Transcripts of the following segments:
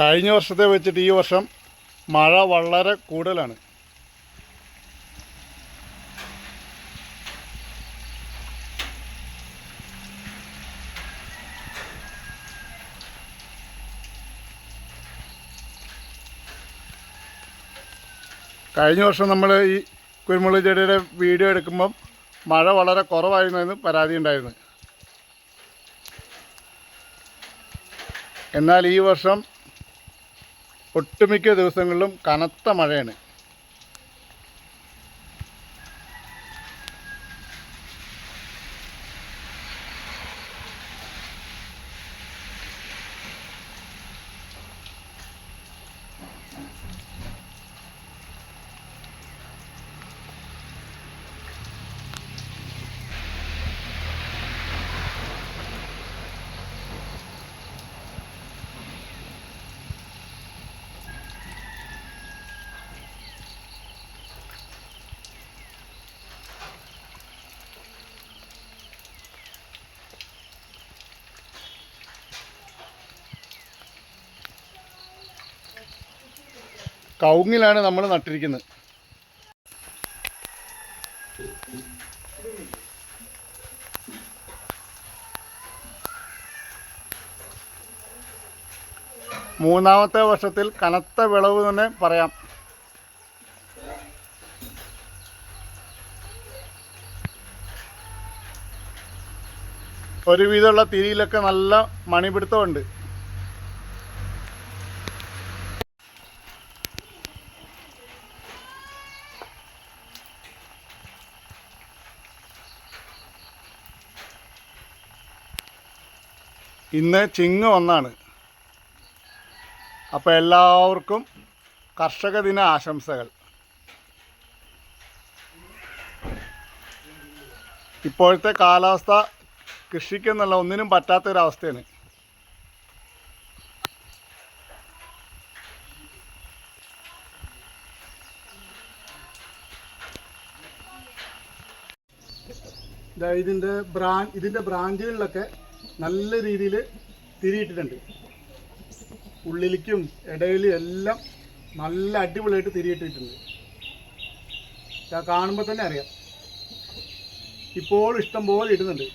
കഴിഞ്ഞ വർഷത്തെ വെച്ചിട്ട് ഈ വർഷം മഴ വളരെ കൂടുതലാണ്. കഴിഞ്ഞ വർഷം നമ്മൾ ഈ കുരുമുളക് ചെടിയുടെ വീഡിയോ എടുക്കുമ്പം മഴ വളരെ കുറവായിരുന്നു പരാതി ഉണ്ടായിരുന്നു. എന്നാൽ ഈ വർഷം ഒട്ടുമിക്ക ദിവസങ്ങളിലും കനത്ത മഴയാണ്. കവുങ്ങിലാണ് നമ്മൾ നട്ടിരിക്കുന്നത്. മൂന്നാമത്തെ വർഷത്തിൽ കനത്ത വിളവ് തന്നെ പറയാം. ഒരുവിധമുള്ള തിരിയിലൊക്കെ നല്ല മണിപിടുത്തമുണ്ട്. ഇന്ന് ചിങ്ങ ഒന്നാണ്. അപ്പോൾ എല്ലാവർക്കും കർഷക ദിന ആശംസകൾ. ഇപ്പോഴത്തെ കാലാവസ്ഥ കൃഷിക്കെന്നുള്ള ഒന്നിനും പറ്റാത്തൊരവസ്ഥയാണ്. ഇതിന്റെ ബ്രാൻ ഇതിന്റെ ബ്രാഞ്ചുകളിലൊക്കെ നല്ല രീതിയിൽ തിരിയിട്ടിട്ടുണ്ട്. ഉള്ളിലേക്കും ഇടയിലും എല്ലാം നല്ല അടിപൊളിയായിട്ട് തിരിയിട്ടിട്ടുണ്ട്. ഞാൻ കാണുമ്പോൾ തന്നെ അറിയാം. ഇപ്പോൾ ഇഷ്ടം പോലെ ഇടുന്നുണ്ട്.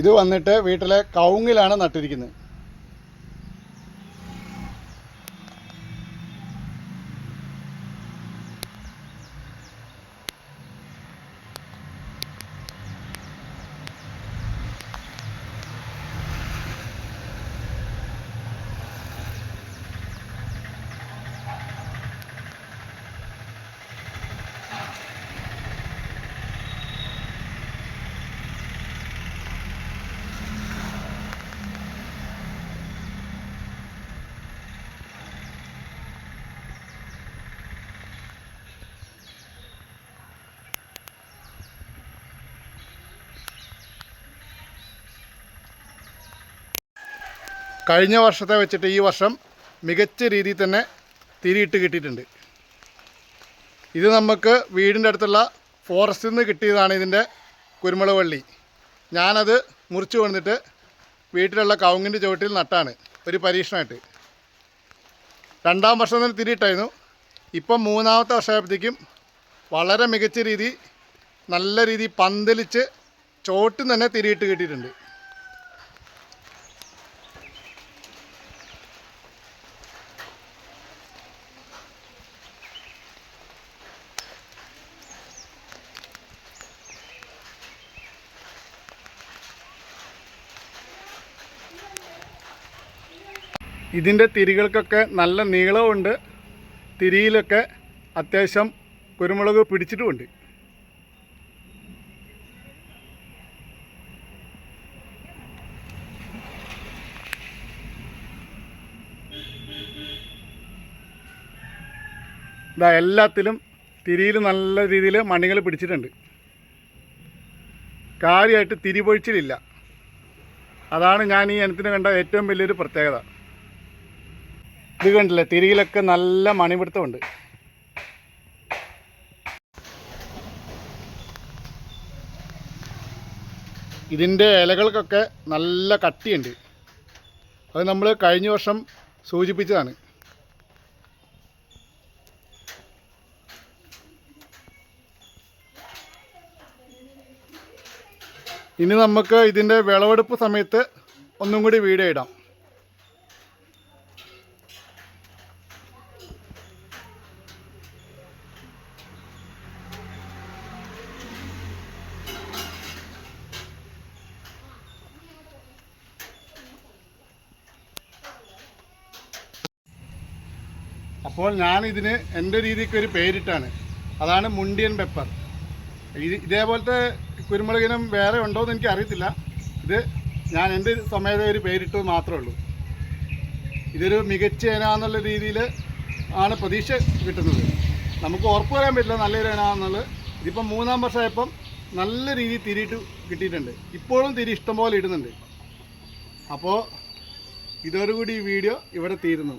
ഇത് വന്നിട്ട് വീട്ടിലെ കവുങ്ങിലാണ് നട്ടിരിക്കുന്നത്. കഴിഞ്ഞ വർഷത്തെ വെച്ചിട്ട് ഈ വർഷം മികച്ച രീതിയിൽ തന്നെ തിരിയിട്ട് കിട്ടിയിട്ടുണ്ട്. ഇത് നമുക്ക് വീടിന്റെ അടുത്തുള്ള ഫോറസ്റ്റിൽ നിന്ന് കിട്ടിയതാണ് ഇതിന്റെ കുരുമുളക് വള്ളി. ഞാനത് മുറിച്ച് കൊണ്ടിട്ട് വീട്ടിലുള്ള കവുങ്ങിന്റെ ചുവട്ടിൽ നട്ടാണ്. ഒരു പരീക്ഷണമായിട്ട്. രണ്ടാം വർഷം തന്നെ തിരിയിട്ടായിരുന്നു. ഇപ്പം മൂന്നാമത്തെ വർഷമായപ്പോഴത്തേക്കും വളരെ മികച്ച രീതി നല്ല രീതി പന്തലിച്ച് ചോട്ടിൽ തന്നെ തിരിയിട്ട് കിട്ടിയിട്ടുണ്ട്. ഇതിന്റെ തിരികൾക്കൊക്കെ നല്ല നീളമുണ്ട് തിരിയിലൊക്കെ അത്യാവശ്യം കുരുമുളക് പിടിച്ചിട്ടുമുണ്ട്. ഇതാ എല്ലാത്തിലും തിരിയിൽ നല്ല രീതിയിൽ മണികൾ പിടിച്ചിട്ടുണ്ട്. കാര്യമായിട്ട് തിരി പൊഴിച്ചിലില്ല. അതാണ് ഞാൻ ഈ ഇനത്തിന് കണ്ട ഏറ്റവും വലിയൊരു പ്രത്യേകത. ഇത് കണ്ടില്ലേ? തിരിയിലൊക്കെ നല്ല മണിപിടുത്തമുണ്ട്. ഇതിന്റെ ഇലകൾക്കൊക്കെ നല്ല കട്ടിയുണ്ട്. അത് നമ്മൾ കഴിഞ്ഞ വർഷം സൂചിപ്പിച്ചതാണ്. ഇനി നമുക്ക് ഇതിന്റെ വിളവെടുപ്പ് സമയത്ത് ഒന്നും കൂടി വീഡിയോ ഇടാം. അപ്പോൾ ഞാൻ ഇതിന് എന്റെ രീതിക്ക് ഒരു പേരിട്ടാണ്. അതാണ് മുണ്ടിയൻ പെപ്പർ ഇത് ഇതേപോലത്തെ കുരുമുളകിനും വേറെ ഉണ്ടോ എന്ന് എനിക്ക് അറിയത്തില്ല ഇത് ഞാൻ എന്റെ സമയത്ത് ഒരു പേരിട്ടത് മാത്രമേ ഉള്ളൂ. ഇതൊരു മികച്ച ഇന എന്നുള്ള രീതിയിൽ ആണ് പ്രതീക്ഷ കിട്ടുന്നത്. നമുക്ക് ഉറപ്പ് വരാൻ പറ്റില്ല നല്ലൊരു ഇന എന്നുള്ളത്. ഇതിപ്പം മൂന്നാം വർഷമായപ്പം നല്ല രീതിയിൽ തിരിയിട്ട് കിട്ടിയിട്ടുണ്ട്. ഇപ്പോഴും തിരി ഇഷ്ടംപോലെ ഇടുന്നുണ്ട്. അപ്പോൾ ഇതോടുകൂടി ഈ വീഡിയോ ഇവിടെ തീരുന്നു.